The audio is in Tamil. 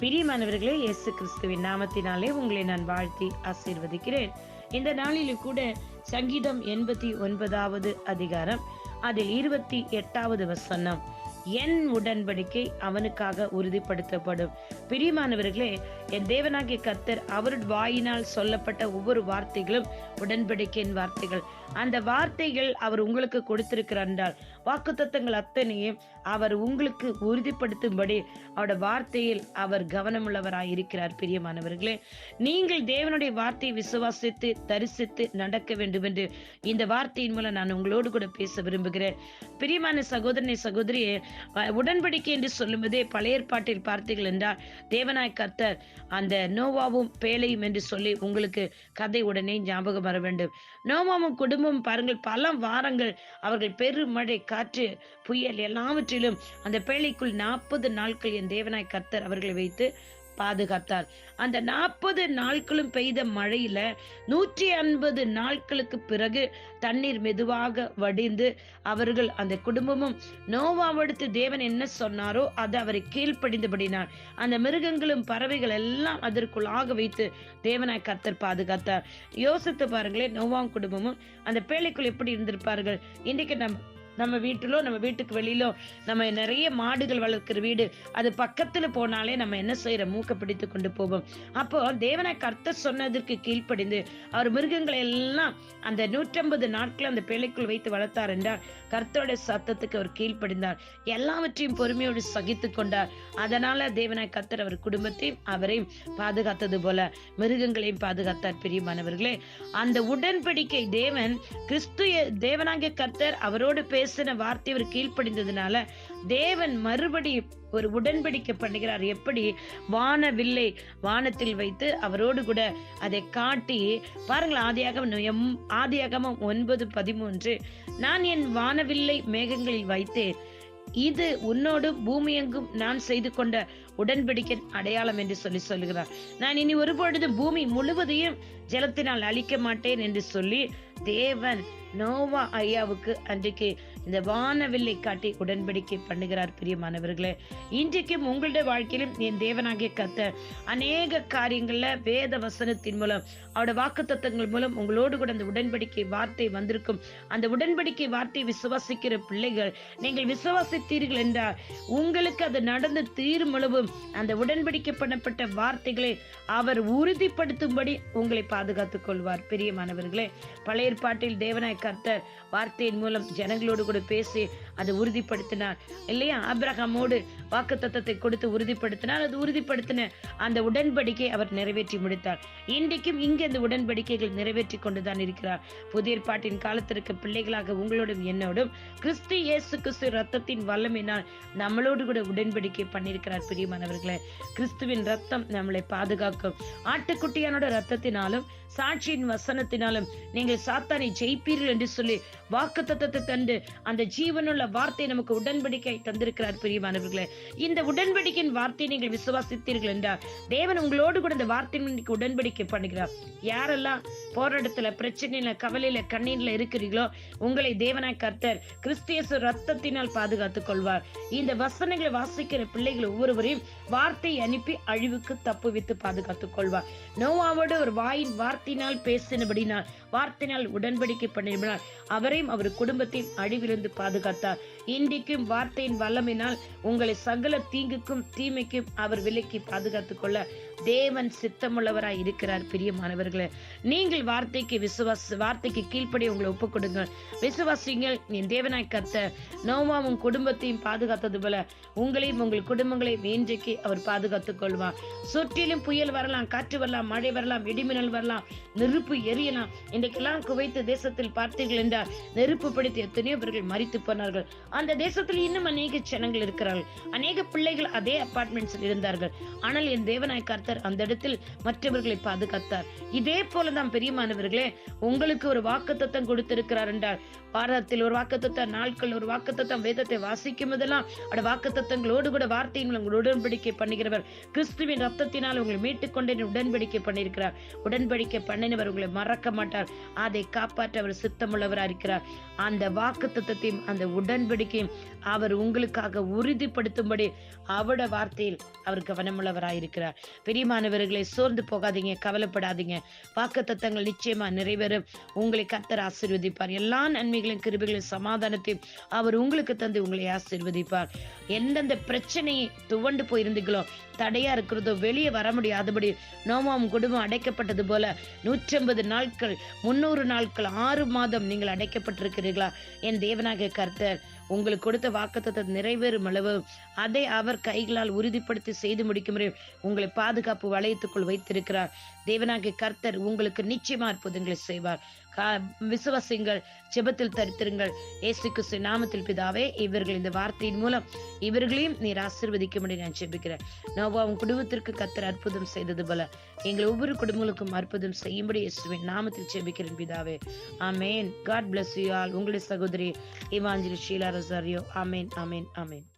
பிரியமானவர்களே இயேசு கிறிஸ்துவின் நாமத்தினாலே உங்களை நான் வாழ்த்தி ஆசீர்வதிக்கிறேன். இந்த நாளிலும் கூட சங்கீதம் எண்பத்தி ஒன்பதாவது அதிகாரம் அதில் இருபத்தி எட்டாவது வசனம் என் உடன்படிக்கை அவனுக்காக உறுதிப்படுத்தப்படும். பிரியமானவர்களே என் தேவனாகிய கர்த்தர் அவருடைய வாயினால் சொல்லப்பட்ட ஒவ்வொரு வார்த்தைகளும் உடன்படிக்கையின் வார்த்தைகள். அந்த வார்த்தைகள் அவர் உங்களுக்கு கொடுத்திருக்கிறார் என்றால் வாக்குத்தத்தங்கள் அத்தனையும் அவர் உங்களுக்கு உறுதிப்படுத்தும்படி அவரோட வார்த்தையில் அவர் கவனமுள்ளவராய் இருக்கிறார் பிரியமானவர்களே நீங்கள் தேவனுடைய வார்த்தையை விசுவாசித்து தரிசித்து நடக்க வேண்டும் என்று இந்த வார்த்தையின் மூலம் நான் உங்களோடு கூட பேச விரும்புகிறேன். பிரியமான சகோதரனை சகோதரியே உடன்படிக்கை என்று சொல்லும்போதே பழைய ஏற்பாட்டில் பார்த்தீர்கள் என்றால் தேவனாய் கர்த்தர் அந்த நோவாவும் பேழையும் என்று சொல்லி உங்களுக்கு கதை உடனே ஞாபகம் வர வேண்டும். நோவாவும் குடும்பம் பாருங்கள் பல வாரங்கள் அவர்கள் பெருமழை காற்று புயல் எல்லாவற்றிலும் அந்த பேழைக்குள் நாற்பது நாட்கள் என் தேவனாய் கர்த்தர் அவர்களை வைத்து பாதுகாத்தார். அந்த நாற்பது நாட்களும் பெய்த மழையில நூற்றி ஐம்பது நாட்களுக்கு பிறகு தண்ணீர் மெதுவாக வடிந்து அவர்கள் அந்த குடும்பமும் நோவாவடுத்து தேவன் என்ன சொன்னாரோ அது அவரை கீழ்ப்படிந்தபடினார் அந்த மிருகங்களும் பறவைகள் எல்லாம் அதற்குள்ளாக வைத்து தேவனாய் கர்த்தர் பாதுகாத்தார். யோசித்து பாருங்களேன் நோவாம் குடும்பமும் அந்த பேழைக்குள் எப்படி இருந்திருப்பார்கள்? இன்னைக்கு நம்ம நம்ம வீட்டிலோ நம்ம வீட்டுக்கு வெளியிலோ நம்ம நிறைய மாடுகள் வளர்க்கிற வீடு அது பக்கத்துல போனாலே நம்ம என்ன செய்யற? மூக்க பிடித்து கொண்டு போவோம். அப்போ தேவனை கர்த்தர் சொன்னதற்கு கீழ்ப்படிந்து அவர் மிருகங்களை எல்லாம் அந்த நூற்றம்பது நாட்கள் அந்த பிள்ளைக்குள் வைத்து வளர்த்தார் என்றார். கர்த்தருடைய சத்தத்துக்கு அவர் கீழ்ப்படிந்தார். எல்லாவற்றையும் பொறுமையோடு சகித்து கொண்டார். அதனால தேவனை கர்த்தர் அவர் குடும்பத்தையும் அவரையும் பாதுகாத்தது போல மிருகங்களையும் பாதுகாத்தார். பிரியமானவர்களே அந்த உடன்படிக்கை தேவன் கிறிஸ்து தேவனாகிய கர்த்தர் அவரோடு பேசின வார்த்தை அவர் கீழ்ப்படிந்ததுனால தேவன் மறுபடி ஒரு உடன்படிக்கை பண்ணுகிறார். எப்படி? வானவில்லை வானத்தில் வைத்து அவரோடு கூட அதை காட்டி பாருங்கள் ஆதியாகம் எம் ஆதியாகமம் ஒன்பது பதிமூன்று. நான் என் வானவில்லை மேகங்களில் வைத்தேன். இது உன்னோடும் பூமியெங்கும் நான் செய்து கொண்ட உடன்படிக்கை அடையாளம் என்று சொல்லி சொல்லுகிறார். நான் இனி ஒருபொழுதும் பூமி முழுவதையும் ஜலத்தினால் அழிக்க மாட்டேன் என்று சொல்லி தேவன் நோவா ஐயாவுக்கு அன்றைக்கு இந்த வானவில்லை காட்டி உடன்படிக்கை பண்ணுகிறார் பிரியமானவர்களே இன்றைக்கும் உங்களுடைய வாழ்க்கையிலும் என் தேவனாகிய கத்த அநேக காரியங்கள்ல வேத வசனத்தின் மூலம் அவருடைய வாக்குத்தத்தங்கள் மூலம் உங்களோடு கூட அந்த உடன்படிக்கை வார்த்தை வந்திருக்கும். அந்த உடன்படிக்கை வார்த்தை விசுவாசிக்கிற பிள்ளைகள் நீங்கள் விசுவாசித்தீர்கள் என்றால் உங்களுக்கு அது நடந்து தீரும் அளவும் அந்த உடன்படிக்கை பண்ணப்பட்ட வார்த்தைகளை அவர் உறுதிப்படுத்தும்படி உங்களை பாதுகாத்துக் கொள்வார் பிரியமானவர்களே பழைய ஏற்பாட்டில் தேவனாய் கர்த்தர் வார்த்தையின் மூலம் ஜனங்களோடு கூட பேசி அதை உறுதிப்படுத்தினார். இல்லையா? அப்ரஹாமோடு வாக்கு தத்தத்தை கொடுத்து உறுதிப்படுத்தினார். அது உறுதிப்படுத்தின அந்த உடன்படிக்கை அவர் நிறைவேற்றி முடித்தார். இன்றைக்கும் இங்கே அந்த உடன்படிக்கைகள் நிறைவேற்றி கொண்டுதான் இருக்கிறார். புதிய ஏற்பாட்டின் காலத்திற்கு பிள்ளைகளாக உங்களோடும் என்னோடும் கிறிஸ்து இயேசு கிறிஸ்து ரத்தத்தின் வல்லமையினால் நம்மளோடு கூட உடன்படிக்கை பண்ணியிருக்கிறார் பிரியமானவர்களே. கிறிஸ்துவின் ரத்தம் நம்மளை பாதுகாக்கும். ஆட்டுக்குட்டியானோட ரத்தத்தினாலும் சாட்சியின் வசனத்தினாலும் நீங்கள் சா சாத்தானை ஜெயிப்பீர்கள் என்று சொல்லி வாக்கு தத்தத்தை தந்து அந்த ஜீவனுள்ள வார்த்தை நமக்கு உடன்படிக்கை தந்திருக்கிறார் பிரியமானவர்களே. இந்த உடன்படிக்கையின் வார்த்தையை நீங்கள் விசுவாசித்தீர்கள் என்றால் தேவன் உங்களோடு கூட இந்த வார்த்தை உடன்படிக்கை பண்ணுகிறார். யாரெல்லாம் போராட்டத்துல பிரச்சனையில கவலையில கண்ணீர்ல இருக்கிறீர்களோ உங்களை தேவனாய் கர்த்தர் கிறிஸ்தியசு ரத்தத்தினால் பாதுகாத்துக் கொள்வார். இந்த வசனங்களை வாசிக்கிற பிள்ளைகள் ஒவ்வொருவரையும் வார்த்தை அனுப்பி அழிவுக்கு தப்புவித்து பாதுகாத்துக் கொள்வார். நோவாவோடு ஒரு வாயின் வார்த்தையினால் பேசினபடினால் வார்த்தையினால் உடன்படிக்கை பண்ணினால் அவரையும் அவர் குடும்பத்தையும் அழிவிலிருந்து பாதுகாத்தார். இன்றைக்கும் வார்த்தையின் வல்லமினால் உங்களை சகல தீங்குக்கும் தீமைக்கும் அவர் விலக்கி பாதுகாத்துக் கொள்ள தேவன் சித்தமுள்ளவராய் இருக்கிறார் பிரியமானவர்களே நீங்கள் வார்த்தைக்கு விசுவாச வார்த்தைக்கு கீழ்ப்படி உங்களை ஒப்புக் கொடுங்கள். விசுவாசிங்கள் என் தேவனாய் கத்த நோவாவும் குடும்பத்தையும் பாதுகாத்தது போல உங்களையும் உங்கள் குடும்பங்களையும் இன்றைக்கு அவர் பாதுகாத்துக் கொள்வார். சுற்றிலும் புயல் வரலாம் காற்று வரலாம் மழை வரலாம் இடிமின்னல் வரலாம் நெருப்பு எரியலாம். இன்றைக்கெல்லாம் குவைத்து தேசத்தில் பார்த்தீர்கள் என்றால் நெருப்பு பிடித்து எத்தனையோ பேர்கள் மறித்து போனார்கள். அந்த தேசத்தில் இன்னும் அநேக ஜனங்கள் இருக்கிறார்கள். அநேக பிள்ளைகள் அதே அபார்ட்மெண்ட்ஸில் இருந்தார்கள். ஆனால் என் தேவனாய் கர்த்தர் அந்த இடத்தில் மற்றவர்களை பாதுகாத்தார். இதே போலதான் பெரியமானவர்களே உங்களுக்கு ஒரு வாக்குத்தத்தம் கொடுத்திருக்கிறார் என்றால் வாரத்தில் ஒரு வாக்குத்தத்தம் நாட்கள் ஒரு வாக்குத்தத்தம் வேதத்தை வாசிக்கும் போதெல்லாம் அந்த வாக்குத்தத்தங்களோடு கூட வார்த்தையின் உங்கள் உடன்படிக்கை பண்ணுகிறவர். கிறிஸ்துவின் ரத்தத்தினால் உங்களை மீட்டுக் கொண்டே உடன்படிக்கை பண்ணியிருக்கிறார். உடன்படிக்கை பண்ணினவர் உங்களை மறக்க மாட்டார். அதை காப்பாற்ற அவர் சித்தமுள்ளவராக இருக்கிறார். அந்த வாக்குத்தத்தையும் அந்த உடன்படிக்கையும் அவர் உங்களுக்காக உறுதிப்படுத்தும்படி அவட வார்த்தையில் அவர் கவனமுள்ளவராயிருக்கிறார் பெரிய பிரியமானவர்களை சோர்ந்து போகாதீங்க கவலைப்படாதீங்க. வாக்கு தத்தங்கள் நிச்சயமா நிறைவேறும். உங்களை கத்தர் ஆசீர்வதிப்பார். எல்லா நன்மைகளையும் கிருபிகளையும் சமாதானத்தையும் அவர் உங்களுக்கு தந்து உங்களை ஆசீர்வதிப்பார். எந்தெந்த பிரச்சனையை துவண்டு போயிருந்தீங்களோ தடையா இருக்கிறதோ வெளியே வர முடியாதபடி நோமாம் குடும்பம் அடைக்கப்பட்டது போல நூற்றி நாட்கள் முன்னூறு நாட்கள் ஆறு மாதம் நீங்கள் அடைக்கப்பட்டிருக்கிறீர்களா? என் தேவனாக கர்த்தர் உங்களுக்கு கொடுத்த வாக்குத்தத்தை நிறைவேறும் அளவு. அதை அவர் கைகளால் உறுதிப்படுத்தி செய்து முடிக்கும் உங்களை பாது பாதுகாப்பு வளையத்துக்குள் வைத்திருக்கிறார். தேவனாகிய கர்த்தர் உங்களுக்கு நிச்சயமா அற்புதங்களை செய்வார். விசுவாசிங்கள் ஜெபத்தில் தரித்திருங்கள். இயேசு கிறிஸ்து நாமத்தில் பிதாவே இவர்கள் இந்த வார்த்தையின் மூலம் இவர்களையும் நீர் ஆசீர்வதிக்கும்படி நான் ஜெபிக்கிறேன். நோவாவும் குடும்பத்திற்கு கர்த்தர் அற்புதம் செய்தது போல எங்கள் ஒவ்வொரு குடும்பங்களுக்கும் அற்புதம் செய்யும்படி இயேசுவின் நாமத்தில் ஜெபிக்கிறேன் பிதாவே. ஆமேன். God bless you all. உங்களுடைய சகோதரி இவாஞ்சலி ஷீலா ரொசாரியோ. ஆமேன் ஆமேன் ஆமேன்.